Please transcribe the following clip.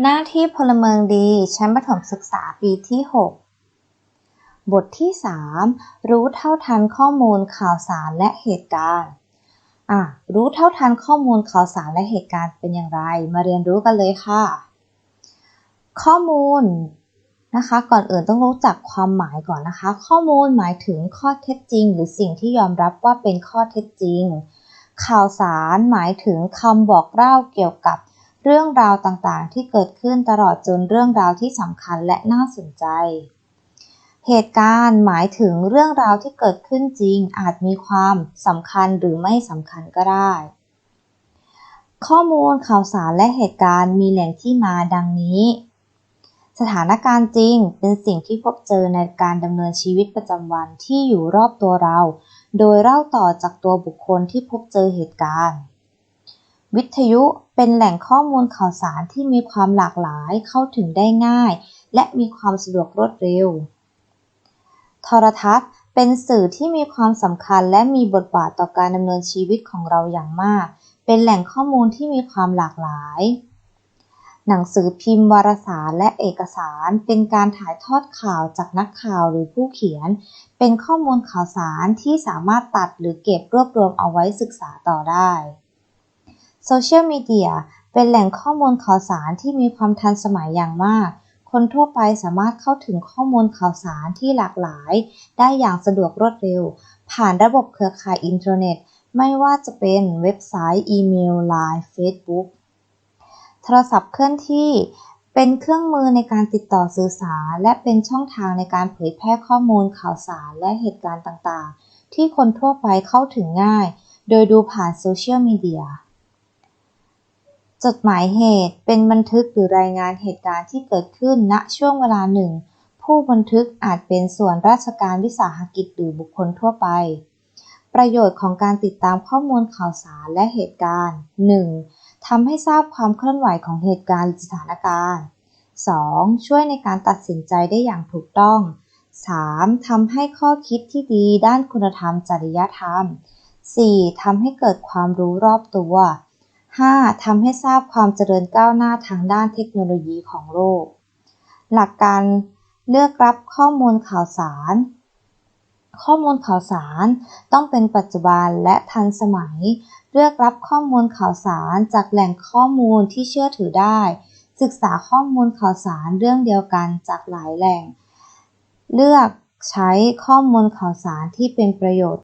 หน้าที่พลเมืองดีชั้นประถมศึกษาปีที่ 6 บทที่ 3 รู้เท่าทันข้อมูลข่าวสารและเหตุการณ์อะรู้เท่าทันข้อมูลข่าวสารและเหตุการณ์เป็นอย่างไร มาเรียนรู้กันเลยค่ะ ข้อมูลนะคะ ก่อนอื่นต้องรู้จักความหมายก่อนนะคะ ข้อมูลหมายถึงข้อเท็จจริง หรือสิ่งที่ยอมรับว่าเป็นข้อเท็จจริง ข่าวสารหมายถึงคำบอกเล่าเกี่ยวกับ เรื่องราวต่างๆ ที่เกิดขึ้นตลอดจนเรื่องราวที่สำคัญและน่าสนใจ เหตุการณ์หมายถึงเรื่องราวที่เกิดขึ้นจริงอาจมีความสำคัญหรือไม่สำคัญก็ได้ ข้อมูลข่าวสารและเหตุการณ์มีแหล่งที่มาดังนี้ สถานการณ์จริงเป็นสิ่งที่พบเจอในการดำเนินชีวิตประจำวันที่อยู่รอบตัวเรา โดยเล่าต่อจากตัวบุคคลที่พบเจอเหตุการณ์ วิทยุเป็นแหล่งข้อมูลข่าวสารที่มีความหลากหลายเข้าถึงได้ง่าย และมีความสะดวกรวดเร็ว โทรทัศน์เป็นสื่อที่มีความสำคัญและมีบทบาทต่อการดำเนินชีวิตของเราอย่างมาก เป็นแหล่งข้อมูลที่มีความหลากหลาย หนังสือพิมพ์วารสารและเอกสารเป็นการถ่ายทอดข่าวจากนักข่าวหรือผู้เขียน เป็นข้อมูลข่าวสารที่สามารถตัดหรือเก็บรวบรวมเอาไว้ศึกษาต่อได้ โซเชียลมีเดียเป็นแหล่งข้อมูลข่าวสารที่มีความทันสมัยอย่างมาก คนทั่วไปสามารถเข้าถึงข้อมูลข่าวสารที่หลากหลาย ได้อย่างสะดวกรวดเร็ว ผ่านระบบเครือข่ายอินเทอร์เน็ต ไม่ว่าจะเป็นเว็บไซต์ อีเมล ไลน์ เฟซบุ๊ก โทรศัพท์เคลื่อนที่ เป็นเครื่องมือในการติดต่อสื่อสาร และเป็นช่องทางในการเผยแพร่ข้อมูลข่าวสารและเหตุการณ์ต่างๆ ที่คนทั่วไปเข้าถึงง่าย โดยดูผ่านโซเชียลมีเดีย จดหมายเหตุเป็นบันทึกหรือรายงานเหตุการณ์ที่เกิดขึ้นณช่วงเวลาหนึ่ง ผู้บันทึกอาจเป็นส่วนราชการวิสาหกิจหรือบุคคลทั่วไป ประโยชน์ของการติดตามข้อมูลข่าวสารและเหตุการณ์ 1. ทำให้ทราบความเคลื่อนไหวของเหตุการณ์หรือสถานการณ์ 2. ช่วยในการตัดสินใจได้อย่างถูกต้อง 3. ทำให้ข้อคิดที่ดีด้านคุณธรรมจริยธรรม 4. ทำให้เกิดความรู้รอบตัว 5. ทำให้ทราบความเจริญก้าวหน้าทางด้านเทคโนโลยีของโลก หลักการเลือกรับข้อมูลข่าวสาร ข้อมูลข่าวสารต้องเป็นปัจจุบันและทันสมัย เลือกรับข้อมูลข่าวสารจากแหล่งข้อมูลที่เชื่อถือได้ ศึกษาข้อมูลข่าวสารเรื่องเดียวกันจากหลายแหล่ง เลือกใช้ข้อมูลข่าวสารที่เป็นประโยชน์